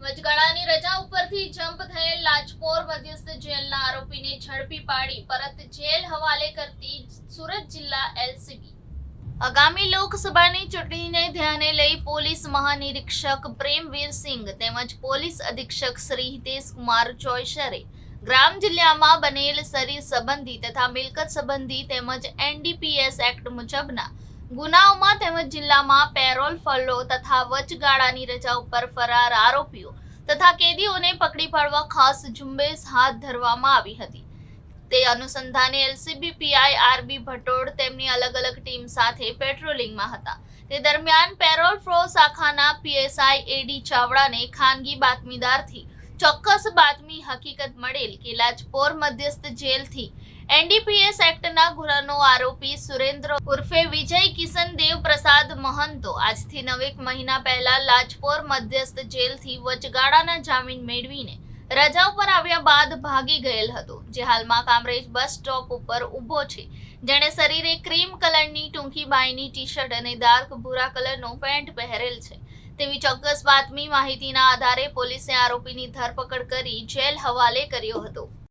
વચગાળાની રજા ઉપરથી જમ્પ થયેલ લાજપોર મધ્યસ્થ જેલના આરોપીને ઝડપી પાડી પરત જેલ હવાલે કરતી સુરત જિલ્લા એલસીબી. આગામી લોકસભાની ચૂંટણીને ધ્યાને લઈ પોલીસ મહાનિરીક્ષક પ્રેમવીર સિંઘ તેમજ પોલીસ અધિક્ષક શ્રી હિતેશ કુમાર જોયસરે ગ્રામ જિલ્લામાં બનેલ શરીર સંબંધી તથા મિલકત સંબંધી તેમજ એનડીપીએસ એક્ટ મુજબના ગુનાઓમાં તેમજ જિલ્લામાં પેરોલ ફલો તથા વચગાળાની રજા ઉપર ફરાર આરોપીઓ તથા કેદીઓને પકડી પાડવા ખાસ ઝુંબેશ હાથ ધરવામાં આવી હતી. તે અનુસંધાને એલસીબી પીઆઈ આરબી ભટોડ તેમની અલગ અલગ ટીમ સાથે પેટ્રોલિંગમાં હતા. તે દરમિયાન પેરોલ ફ્રો શાખાના પીએસઆઈ એડી ચાવડાને ખાનગી બાતમીદારથી ચોક્કસ બાતમી હકીકત મળેલ કે લાજપોર મધ્યસ્થ જેલથી એનડીપીએસ એક્ટના ગુનાનો આરોપી સુરેન્દ્ર ઉર્ફે વિજય કિશન દેવ પ્રસાદ મહંતો આજથી નવેક મહિના પહેલા લાજપોર મધ્યસ્થ જેલથી વચગાળાના જામીન મેળવીને રજા ઉપર આવ્યા બાદ ભાગી ગયેલ હતો, જે હાલમાં કામરેજ બસ સ્ટોપ ઉપર ઊભો છે. જેણે શરીરે ક્રીમ કલરની ટૂંકી બાયની ટી શર્ટ અને ડાર્ક ભૂરા કલરનો પેન્ટ પહેરેલ છે. તેવી ચોક્કસ બાતમી માહિતીના આધારે પોલીસે આરોપીની ધરપકડ કરી જેલ હવાલે કર્યો હતો.